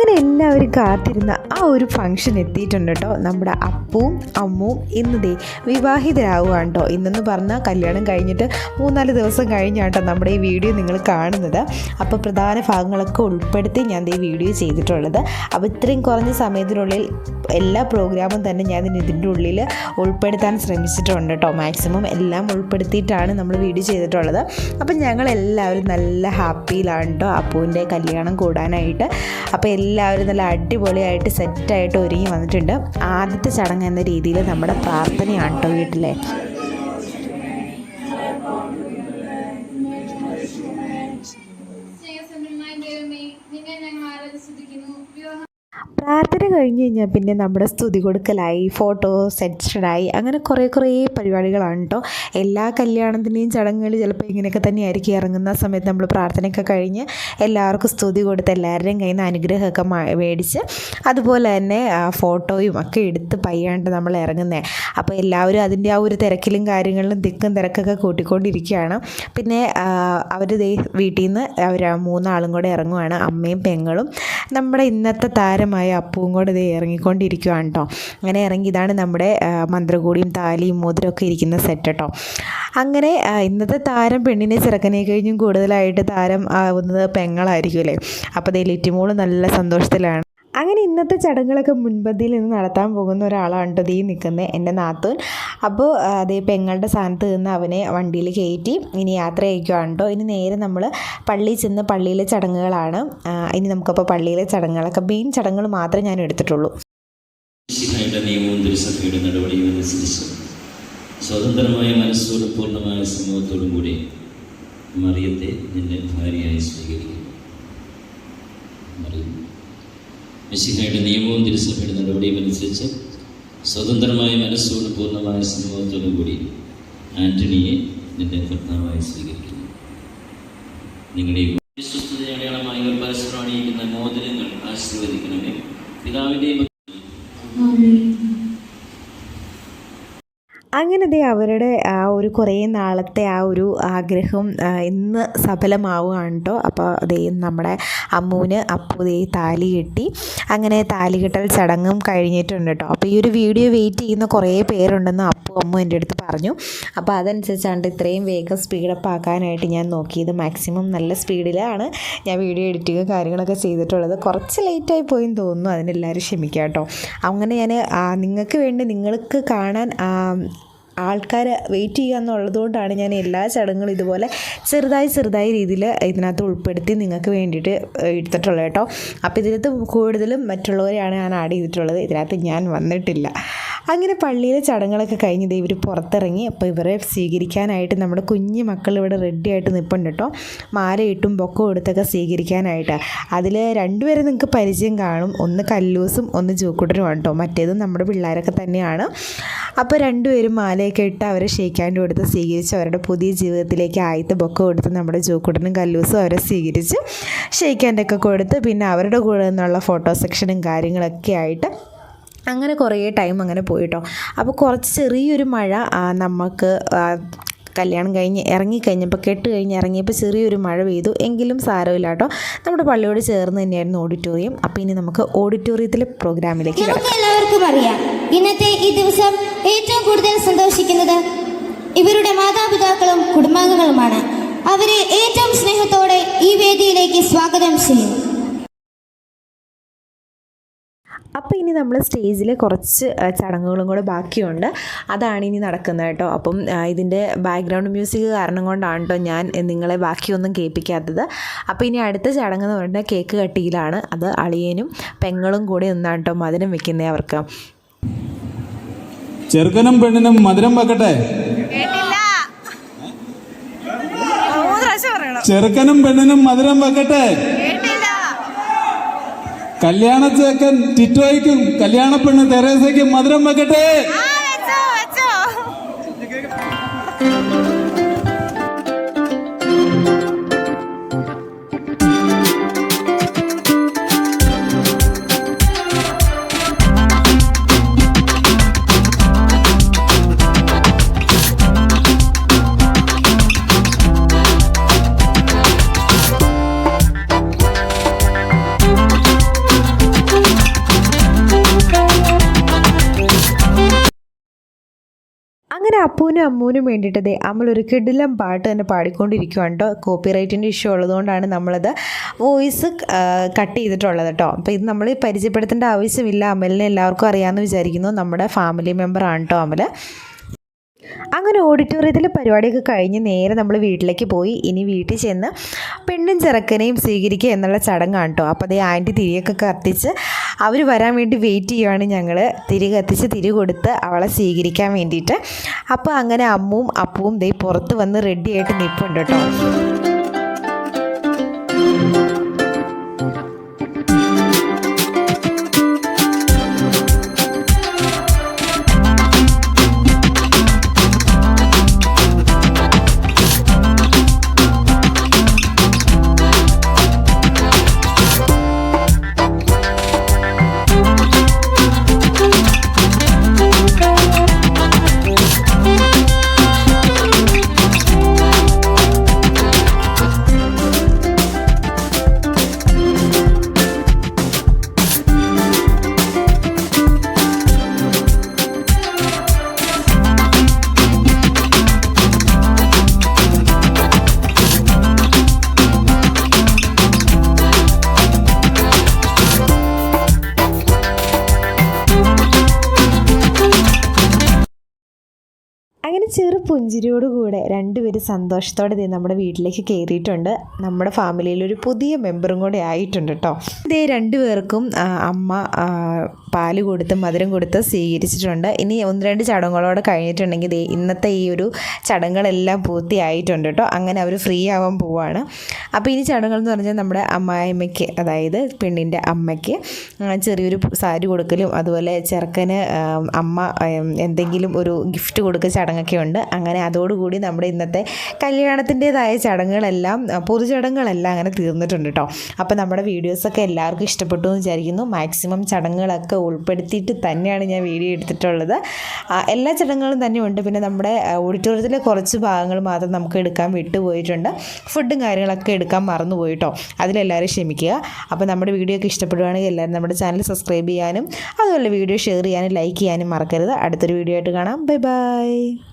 അങ്ങനെ എല്ലാവരും കാത്തിരുന്ന ആ ഒരു ഫംഗ്ഷൻ എത്തിയിട്ടുണ്ട് കേട്ടോ നമ്മുടെ അപ്പവും അമ്മുവും ഇന്നതേ വിവാഹിതരാവുകയാണ് കേട്ടോ ഇന്നെന്ന് പറഞ്ഞാൽ കല്യാണം കഴിഞ്ഞിട്ട് മൂന്നാൽ ദിവസം കഴിഞ്ഞാണ് കേട്ടോ നമ്മുടെ ഈ വീഡിയോ നിങ്ങൾ കാണുന്നത്. അപ്പോൾ പ്രധാന ഭാഗങ്ങളൊക്കെ ഉൾപ്പെടുത്തി ഞാൻ ഈ വീഡിയോ ചെയ്തിട്ടുള്ളത്. അപ്പോൾ ഇത്രയും കുറഞ്ഞ സമയത്തിനുള്ളിൽ എല്ലാ പ്രോഗ്രാമും തന്നെ ഞാൻ ഇതിന്റെ ഉള്ളിൽ ഉൾപ്പെടുത്താൻ ശ്രമിച്ചിട്ടുണ്ട് കേട്ടോ മാക്സിമം എല്ലാം ഉൾപ്പെടുത്തിയിട്ടാണ് നമ്മൾ വീഡിയോ ചെയ്തിട്ടുള്ളത്. അപ്പം ഞങ്ങളെല്ലാവരും നല്ല ഹാപ്പിയിലാണ് കേട്ടോ അപ്പുവിന്റെ കല്യാണം കൂടാനായിട്ട്. അപ്പോൾ എല്ലാവരും നല്ല അടിപൊളിയായിട്ട് സെറ്റായിട്ട് ഒരുങ്ങി വന്നിട്ടുണ്ട്. ആദ്യത്തെ ചടങ്ങ് എന്ന രീതിയിൽ നമ്മുടെ പ്രാർത്ഥനയാണ് കേട്ടോ വീട്ടിലെ. പ്രാർത്ഥന കഴിഞ്ഞ് കഴിഞ്ഞാൽ പിന്നെ നമ്മുടെ സ്തുതി കൊടുക്കലായി ഫോട്ടോ സെക്ഷനായി അങ്ങനെ കുറേ കുറേ പരിപാടികളാണ് കേട്ടോ എല്ലാ കല്യാണത്തിന്റെയും ചടങ്ങുകൾ ചിലപ്പോൾ ഇങ്ങനെയൊക്കെ തന്നെയായിരിക്കും. ഇറങ്ങുന്ന സമയത്ത് നമ്മൾ പ്രാർത്ഥനയൊക്കെ കഴിഞ്ഞ് എല്ലാവർക്കും സ്തുതി കൊടുത്ത് എല്ലാവരുടെയും കയ്യിൽ നിന്ന് അനുഗ്രഹമൊക്കെ മേടിച്ച് അതുപോലെ തന്നെ ഫോട്ടോയും ഒക്കെ എടുത്ത് പയ്യാണ്ട് നമ്മൾ ഇറങ്ങുന്നത് അപ്പോൾ എല്ലാവരും അതിന്റെ ആ ഒരു തിരക്കിലും കാര്യങ്ങളിലും തിക്കും തിരക്കൊക്കെ കൂട്ടിക്കൊണ്ടിരിക്കുകയാണ്. പിന്നെ അവർ വീട്ടിൽ നിന്ന് അവർ മൂന്നാളും കൂടെ ഇറങ്ങുവാണ്. അമ്മയും പെങ്ങളും. നമ്മുടെ ഇന്നത്തെ താരമായ അപ്പവും കൂടെ ഇതേ ഇറങ്ങിക്കൊണ്ടിരിക്കുകയാണ് കേട്ടോ അങ്ങനെ ഇറങ്ങി ഇതാണ് നമ്മുടെ മന്ത്രകൂടിയും താലിയും മോതിരമൊക്കെ ഇരിക്കുന്ന സെറ്റ് കേട്ടോ അങ്ങനെ ഇന്നത്തെ താരം പെണ്ണിനെ ചെറുക്കനെ കഴിഞ്ഞും കൂടുതലായിട്ട് താരം ആവുന്നത് പെങ്ങളായിരിക്കും അല്ലേ? അപ്പോൾ ദേ ലിറ്റിമോൾ നല്ല സന്തോഷത്തിലാണ്. അങ്ങനെ ഇന്നത്തെ ചടങ്ങുകളൊക്കെ മുൻപന്തിയിൽ നിന്ന് നടത്താൻ പോകുന്ന ഒരാളാണ് കേട്ടോ ഈ നിൽക്കുന്നത് എന്റെ നാത്തൂൻ. അപ്പോൾ അതേ പെങ്ങളുടെ സ്ഥാനത്ത് നിന്ന് അവനെ വണ്ടിയിൽ കയറ്റി ഇനി യാത്ര അയക്കുകയാണ് കേട്ടോ ഇനി നേരെ നമ്മൾ പള്ളിയിൽ ചെന്ന് പള്ളിയിലെ ചടങ്ങുകളാണ്. ഇനി നമുക്കപ്പോൾ പള്ളിയിലെ ചടങ്ങുകളൊക്കെ മെയിൻ ചടങ്ങുകൾ മാത്രമേ ഞാൻ എടുത്തിട്ടുള്ളൂ. സ്വതന്ത്രമായ മനസ്സോട് പൂർണമായ സമൂഹത്തോടും കൂടി മറിയത്തെ നിന്നെ ഭാര്യയായി സ്വീകരിക്കുന്നു. മറിയം മിശിഹയുടെ നിയമവും തിരുസഭയുടെ നടപടിയും അനുസരിച്ച് സ്വതന്ത്രമായ മനസ്സോട് പൂർണമായ സമൂഹത്തോടും കൂടി ആന്റണിയെ നിന്റെ കർത്താവായി സ്വീകരിക്കുന്നു. നിങ്ങളുടെ വിശ്വസ്തയുടെ അടയാളമായി പരസ്പരം അണിയിക്കുന്ന മോതിരങ്ങൾ ആശീർവദിക്കണമേ. പിതാവിന്റെയും അങ്ങനെ ദേ അവരുടെ ആ ഒരു കുറേ നാളത്തെ ആ ഒരു ആഗ്രഹം ഇന്ന് സഫലമാവുകയാണ് കേട്ടോ അപ്പോൾ ദേ നമ്മുടെ അമ്മൂന് അപ്പു ദേ താലി കെട്ടി. അങ്ങനെ താലി കെട്ടൽ ചടങ്ങും കഴിഞ്ഞിട്ടുണ്ട് കേട്ടോ അപ്പോൾ ഈ ഒരു വീഡിയോ വെയിറ്റ് ചെയ്യുന്ന കുറേ പേരുണ്ടെന്ന് അപ്പു അമ്മു എന്റെ അടുത്ത് പറഞ്ഞു. അപ്പോൾ അതനുസരിച്ചാണ് ഇത്രയും വേഗം സ്പീഡപ്പ് ആക്കാനായിട്ട് ഞാൻ നോക്കിയത് മാക്സിമം നല്ല സ്പീഡിലാണ് ഞാൻ വീഡിയോ എഡിറ്റിങ്ങും കാര്യങ്ങളൊക്കെ ചെയ്തിട്ടുള്ളത്. കുറച്ച് ലേറ്റായി പോയെന്ന് തോന്നുന്നു അതിനെല്ലാവരും ക്ഷമിക്കാം കേട്ടോ അങ്ങനെ ഞാൻ നിങ്ങൾക്ക് വേണ്ടി നിങ്ങൾക്ക് കാണാൻ ആൾക്കാർ വെയിറ്റ് ചെയ്യുക എന്നുള്ളതുകൊണ്ടാണ് ഞാൻ എല്ലാ ചടങ്ങുകളും ഇതുപോലെ ചെറുതായി ചെറുതായി രീതിയിൽ ഇതിനകത്ത് ഉൾപ്പെടുത്തി നിങ്ങൾക്ക് വേണ്ടിയിട്ട് എടുത്തിട്ടുള്ളത് കേട്ടോ. അപ്പോൾ ഇതിനകത്ത് കൂടുതലും മറ്റുള്ളവരെയാണ് ഞാൻ ആഡ് ചെയ്തിട്ടുള്ളത്. ഇതിനകത്ത് ഞാൻ വന്നിട്ടില്ല. അങ്ങനെ പള്ളിയിലെ ചടങ്ങുകളൊക്കെ കഴിഞ്ഞ് ഇവർ പുറത്തിറങ്ങി. അപ്പോൾ ഇവരെ സ്വീകരിക്കാനായിട്ട് നമ്മുടെ കുഞ്ഞു മക്കൾ ഇവിടെ റെഡി ആയിട്ട് നിൽപ്പുണ്ട് കേട്ടോ മാലയിട്ടും ബൊക്കം എടുത്തൊക്കെ സ്വീകരിക്കാനായിട്ട്. അതിൽ രണ്ടുപേരെ നിങ്ങൾക്ക് പരിചയം കാണും. ഒന്ന് കല്ലൂസും ഒന്ന് ജൂക്കുട്ടനുമാണ് കേട്ടോ മറ്റേതും നമ്മുടെ പിള്ളേരൊക്കെ തന്നെയാണ്. അപ്പോൾ രണ്ടുപേരും മാലയൊക്കെ ഇട്ട് അവരെ ഷെയ്ക്കാന്റെ കൊടുത്ത് സ്വീകരിച്ച് അവരുടെ പുതിയ ജീവിതത്തിലേക്ക് ആയത്ത് ബൊക്കം കൊടുത്ത് നമ്മുടെ ജൂക്കുട്ടനും കല്ലൂസും അവരെ സ്വീകരിച്ച് ഷെയ്ക്കാന്റെ ഒക്കെ കൊടുത്ത് പിന്നെ അവരുടെ കൂടെ നിന്നുള്ള ഫോട്ടോ സെക്ഷനും കാര്യങ്ങളൊക്കെ ആയിട്ട് അങ്ങനെ കുറേ ടൈം അങ്ങനെ പോയിട്ടോ. അപ്പോൾ കുറച്ച് ചെറിയൊരു മഴ നമുക്ക് കല്യാണം കഴിഞ്ഞ് ഇറങ്ങിക്കഴിഞ്ഞപ്പോൾ കെട്ട് കഴിഞ്ഞ് ഇറങ്ങിയപ്പോൾ ചെറിയൊരു മഴ പെയ്തു. എങ്കിലും സാരമില്ല കേട്ടോ നമ്മുടെ പള്ളിയോട് ചേർന്ന് തന്നെയായിരുന്നു ഓഡിറ്റോറിയം അപ്പോൾ ഇനി നമുക്ക് ഓഡിറ്റോറിയത്തിലെ പ്രോഗ്രാമിലേക്ക് എല്ലാവർക്കും അറിയാം. ഇന്നത്തെ ഈ ദിവസം ഏറ്റവും കൂടുതൽ സന്തോഷിക്കുന്നത് ഇവരുടെ മാതാപിതാക്കളും കുടുംബാംഗങ്ങളുമാണ്. അവരെ ഏറ്റവും സ്നേഹത്തോടെ ഈ വേദിയിലേക്ക് സ്വാഗതം ചെയ്യുന്നു. അപ്പോൾ ഇനി നമ്മൾ സ്റ്റേജിൽ കുറച്ച് ചടങ്ങുകളും കൂടെ ബാക്കിയുണ്ട്. അതാണ് ഇനി നടക്കുന്നത് കേട്ടോ. അപ്പം ഇതിന്റെ ബാക്ക്ഗ്രൗണ്ട് മ്യൂസിക് കാരണം കൊണ്ടാണ് കേട്ടോ ഞാൻ നിങ്ങളെ ബാക്കിയൊന്നും കേൾപ്പിക്കാത്തത്. അപ്പോൾ ഇനി അടുത്ത ചടങ്ങ് എന്ന് പറഞ്ഞാൽ കേക്ക് കട്ടിയിലാണ്. അത് അളിയനും പെങ്ങളും കൂടി ഒന്നാണ് കേട്ടോ മധുരം വെക്കുന്നത് അവർക്ക്. ചെറുക്കനും പെണ്ണിനും മധുരം വെക്കട്ടെ? ചെറുക്കനും പെണ്ണിനും മധുരം വെക്കട്ടെ? കല്യാണ ചേക്കൻ ടിറ്റോയ്ക്കും കല്യാണ പെണ്ണ് തെരേസയ്ക്കും മധുരം വെക്കട്ടെ? അങ്ങനെ അപ്പൂനും അമ്മൂനും വേണ്ടിയിട്ട് ദേ ഒരു കിടിലം പാട്ട് തന്നെ പാടിക്കൊണ്ടിരിക്കുകയാണ് കേട്ടോ കോപ്പി റൈറ്റിന്റെ ഇഷ്യൂ ഉള്ളതുകൊണ്ടാണ് നമ്മളത് വോയിസ് കട്ട് ചെയ്തിട്ടുള്ളത് കേട്ടോ അപ്പോൾ ഇത് നമ്മൾ പരിചയപ്പെടുത്തേണ്ട ആവശ്യമില്ല. അമലിനെ എല്ലാവർക്കും അറിയാമെന്ന് വിചാരിക്കുന്നു. നമ്മുടെ ഫാമിലി മെമ്പറാണ് കേട്ടോ അമൽ അങ്ങനെ ഓഡിറ്റോറിയത്തിൽ പരിപാടിയൊക്കെ കഴിഞ്ഞ് നേരെ നമ്മൾ വീട്ടിലേക്ക് പോയി. ഇനി വീട്ടിൽ ചെന്ന് പെണ്ണും ചെറുക്കനെയും സ്വീകരിക്കുക എന്നുള്ള ചടങ്ങാണ് കേട്ടോ അപ്പോൾ അതേ ആന്റി തിരിയൊക്കെ കത്തിച്ച് അവർ വരാൻ വേണ്ടി വെയിറ്റ് ചെയ്യുവാണ് ഞങ്ങൾ തിരി കത്തിച്ച് തിരി കൊടുത്ത് അവളെ സ്വീകരിക്കാൻ വേണ്ടിയിട്ട്. അപ്പോൾ അങ്ങനെ അമ്മുവും അപ്പവും ദേ പുറത്ത് വന്ന് റെഡിയായിട്ട് നിൽപ്പുണ്ട് കേട്ടോ പുഞ്ചിരിയോടുകൂടെ രണ്ടുപേരും സന്തോഷത്തോടെ ദേ നമ്മുടെ വീട്ടിലേക്ക് കയറിയിട്ടുണ്ട്. നമ്മുടെ ഫാമിലിയിൽ ഒരു പുതിയ മെമ്പറും കൂടെ ആയിട്ടുണ്ട് കേട്ടോ ഇതേ രണ്ടുപേർക്കും പേർക്കും അമ്മ പാൽ കൊടുത്ത് മധുരം കൊടുത്ത് സ്വീകരിച്ചിട്ടുണ്ട്. ഇനി ഒന്ന് രണ്ട് ചടങ്ങുകളോട് കഴിഞ്ഞിട്ടുണ്ടെങ്കിൽ ദേ ഇന്നത്തെ ഈ ഒരു ചടങ്ങുകളെല്ലാം പൂർത്തിയായിട്ടുണ്ട് കേട്ടോ അങ്ങനെ അവർ ഫ്രീ ആവാൻ പോവാണ്. അപ്പോൾ ഇനി ചടങ്ങുകൾ എന്ന് പറഞ്ഞാൽ നമ്മുടെ അമ്മായിമ്മയ്ക്ക് അതായത് പെണ്ണിന്റെ അമ്മയ്ക്ക് ചെറിയൊരു സാരി കൊടുക്കലും അതുപോലെ ചെറുക്കന് അമ്മ എന്തെങ്കിലും ഒരു ഗിഫ്റ്റ് കൊടുക്കുക ചടങ്ങൊക്കെ ഉണ്ട്. അങ്ങനെ അതോടുകൂടി നമ്മുടെ ഇന്നത്തെ കല്യാണത്തിന്റെതായ ചടങ്ങുകളെല്ലാം പൊതുചടങ്ങുകളെല്ലാം അങ്ങനെ തീർന്നിട്ടുണ്ട് കേട്ടോ. അപ്പോൾ നമ്മുടെ വീഡിയോസൊക്കെ എല്ലാവർക്കും ഇഷ്ടപ്പെട്ടു എന്ന് വിചാരിക്കുന്നു. മാക്സിമം ചടങ്ങുകളൊക്കെ ഉൾപ്പെടുത്തിയിട്ട് തന്നെയാണ് ഞാൻ വീഡിയോ എടുത്തിട്ടുള്ളത്. എല്ലാ ചടങ്ങുകളും തന്നെ ഉണ്ട് പിന്നെ നമ്മുടെ ഓഡിറ്റോറിയത്തിലെ കുറച്ച് ഭാഗങ്ങൾ മാത്രം നമുക്ക് എടുക്കാൻ വിട്ടുപോയിട്ടുണ്ട്. ഫുഡും കാര്യങ്ങളൊക്കെ എടുക്കാൻ മറന്നുപോയി പോയിട്ടോ അതിലെല്ലാവരും ക്ഷമിക്കുക. അപ്പോൾ നമ്മുടെ വീഡിയോ ഒക്കെ ഇഷ്ടപ്പെടുകയാണെങ്കിൽ എല്ലാവരും നമ്മുടെ ചാനൽ സബ്സ്ക്രൈബ് ചെയ്യാനും അതുപോലെ വീഡിയോ ഷെയർ ചെയ്യാനും ലൈക്ക് ചെയ്യാനും മറക്കരുത്. അടുത്തൊരു വീഡിയോ ആയിട്ട് കാണാം. Bye bye.